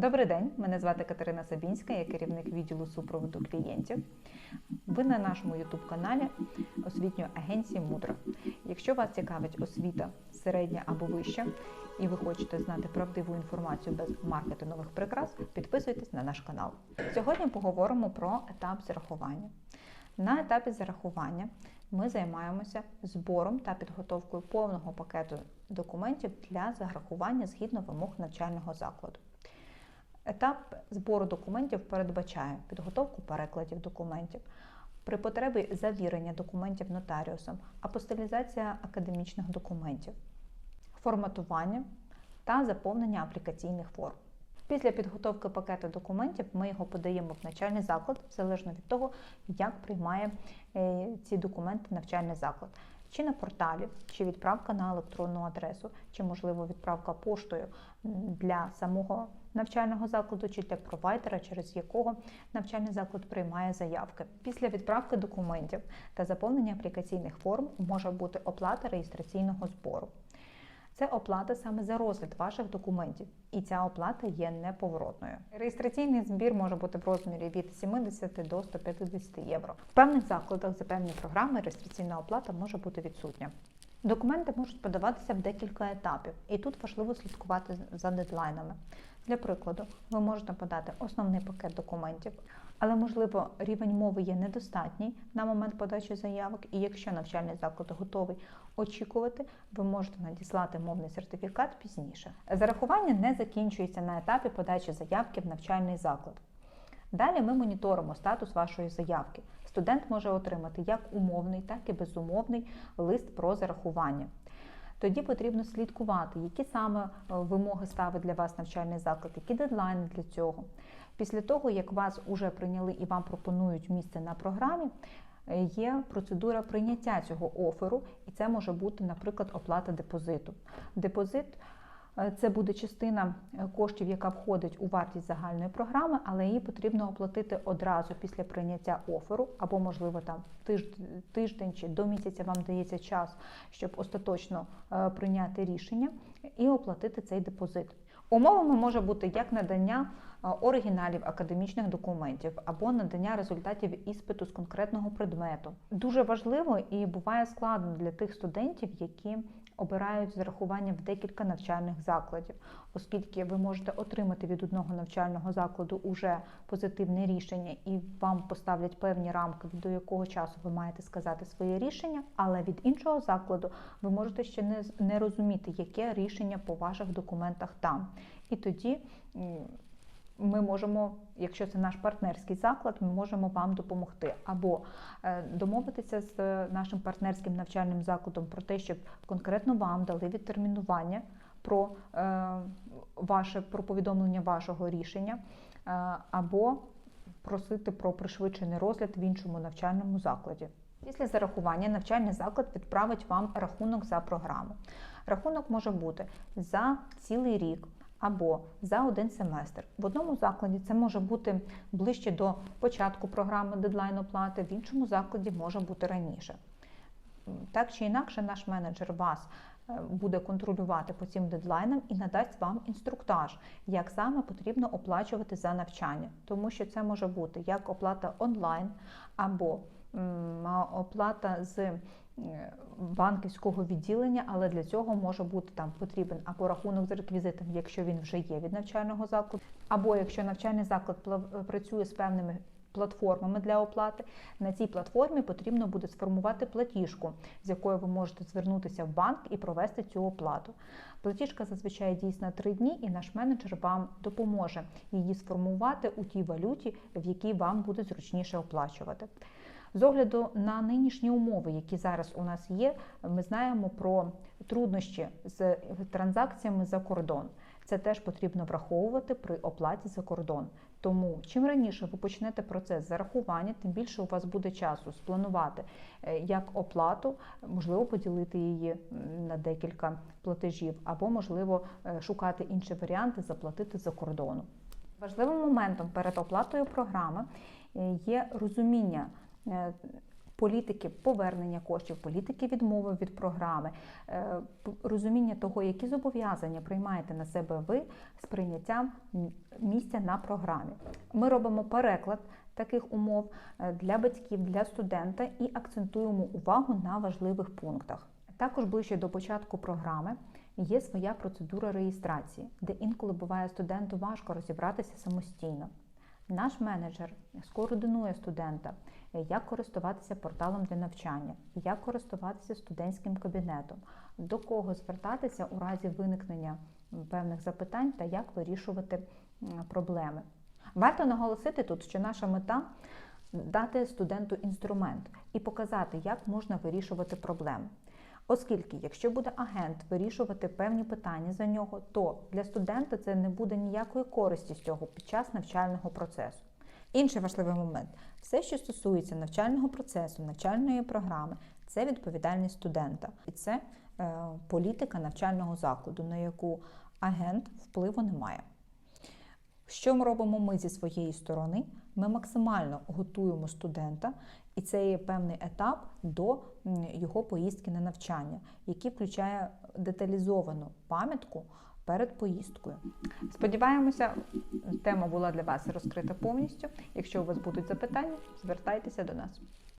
Добрий день, мене звати Катерина Сабінська, я керівник відділу супроводу клієнтів. Ви на нашому youtube каналі освітньої агенції Мудра. Якщо вас цікавить освіта середня або вища, і ви хочете знати правдиву інформацію без маркетингових прикрас, підписуйтесь на наш канал. Сьогодні поговоримо про етап зарахування. На етапі зарахування ми займаємося збором та підготовкою повного пакету документів для зарахування згідно вимог навчального закладу. Етап збору документів передбачає підготовку перекладів документів, при потребі завірення документів нотаріусом, апостилізація академічних документів, форматування та заповнення аплікаційних форм. Після підготовки пакету документів ми його подаємо в навчальний заклад, залежно від того, як приймає е, ці документи навчальний заклад. Чи на порталі, чи відправка на електронну адресу, чи, можливо, відправка поштою для самого навчального закладу, чи для провайдера, через якого навчальний заклад приймає заявки. Після відправки документів та заповнення аплікаційних форм може бути оплата реєстраційного збору. Це оплата саме за розгляд ваших документів, і ця оплата є неповоротною. Реєстраційний збір може бути в розмірі від 70 до 150 євро. В певних закладах за певні програми реєстраційна оплата може бути відсутня. Документи можуть подаватися в декілька етапів, і тут важливо слідкувати за дедлайнами. Для прикладу, ви можете подати основний пакет документів, але, можливо, рівень мови є недостатній на момент подачі заявок, і якщо навчальний заклад готовий очікувати, ви можете надіслати мовний сертифікат пізніше. Зарахування не закінчується на етапі подачі заявки в навчальний заклад. Далі ми моніторимо статус вашої заявки. Студент може отримати як умовний, так і безумовний лист про зарахування. Тоді потрібно слідкувати, які саме е, вимоги ставить для вас навчальний заклад, які дедлайни для цього. Після того, як вас вже прийняли і вам пропонують місце на програмі, е, є процедура прийняття цього оферу, і це може бути, наприклад, оплата депозиту. Депозит це буде частина е, коштів, яка входить у вартість загальної програми, але її потрібно оплатити одразу після прийняття оферу, або, можливо, там тиждень чи до місяця вам дається час, щоб остаточно е, прийняти рішення і оплатити цей депозит. Умовами може бути як надання оригіналів академічних документів або надання результатів іспиту з конкретного предмету. Дуже важливо і буває складно для тих студентів, які обирають зарахування в декілька навчальних закладів, оскільки ви можете отримати від одного навчального закладу уже позитивне рішення, і вам поставлять певні рамки, до якого часу ви маєте сказати своє рішення, але від іншого закладу ви можете ще не, не розуміти, яке рішення по ваших документах там. І тоді ми можемо, якщо це наш партнерський заклад, ми можемо вам допомогти або е, домовитися з нашим партнерським навчальним закладом про те, щоб конкретно вам дали відтермінування про е, ваше про повідомлення вашого рішення, е, або просити про пришвидшений розгляд в іншому навчальному закладі. Після зарахування навчальний заклад відправить вам рахунок за програму. Рахунок може бути за цілий рік або за один семестр. В одному закладі це може бути ближче до початку програми дедлайн оплати, в іншому закладі може бути раніше. Так чи інакше, наш менеджер вас е, буде контролювати по цим дедлайнам і надасть вам інструктаж, як саме потрібно оплачувати за навчання, тому що це може бути як оплата онлайн або оплата з банківського відділення, але для цього може бути там потрібен або рахунок з реквізитами, якщо він вже є від навчального закладу, або якщо навчальний заклад працює з певними платформами для оплати, на цій платформі потрібно буде сформувати платіжку, з якою ви можете звернутися в банк і провести цю оплату. Платіжка зазвичай дійсна три дні, і наш менеджер вам допоможе її сформувати у тій валюті, в якій вам буде зручніше оплачувати. З огляду на нинішні умови, які зараз у нас є, ми знаємо про труднощі з транзакціями за кордон. Це теж потрібно враховувати при оплаті за кордон. Тому чим раніше ви почнете процес зарахування, тим більше у вас буде часу спланувати е, як оплату, можливо, поділити її на декілька платежів, або можливо е, шукати інші варіанти заплатити за кордону. Важливим моментом перед оплатою програми е, є розуміння політики повернення коштів, політики відмови від програми, е, розуміння того, які зобов'язання приймаєте на себе ви з прийняттям місця на програмі. Ми робимо переклад таких умов е, для батьків, для студента і акцентуємо увагу на важливих пунктах. Також ближче до початку програми є своя процедура реєстрації, де інколи буває студенту важко розібратися самостійно. Наш менеджер скоординує студента, е, як користуватися порталом для навчання, як користуватися студентським кабінетом, до кого звертатися у разі виникнення певних запитань та як вирішувати проблеми. Варто наголосити тут, що наша мета дати студенту інструмент і показати, як можна вирішувати проблеми. Оскільки, якщо буде агент вирішувати певні питання за нього, то для студента це не буде ніякої користі з цього під час навчального процесу. Інший важливий момент: все, що стосується навчального процесу, навчальної програми, це відповідальність студента, і це е, політика навчального закладу, на яку агент впливу не має. Що ми робимо ми зі своєї сторони? Ми максимально готуємо студента, і це є певний етап до його поїздки на навчання, який включає деталізовану пам'ятку перед поїздкою. Сподіваємося, тема була для вас розкрита повністю. Якщо у вас будуть запитання, звертайтеся до нас.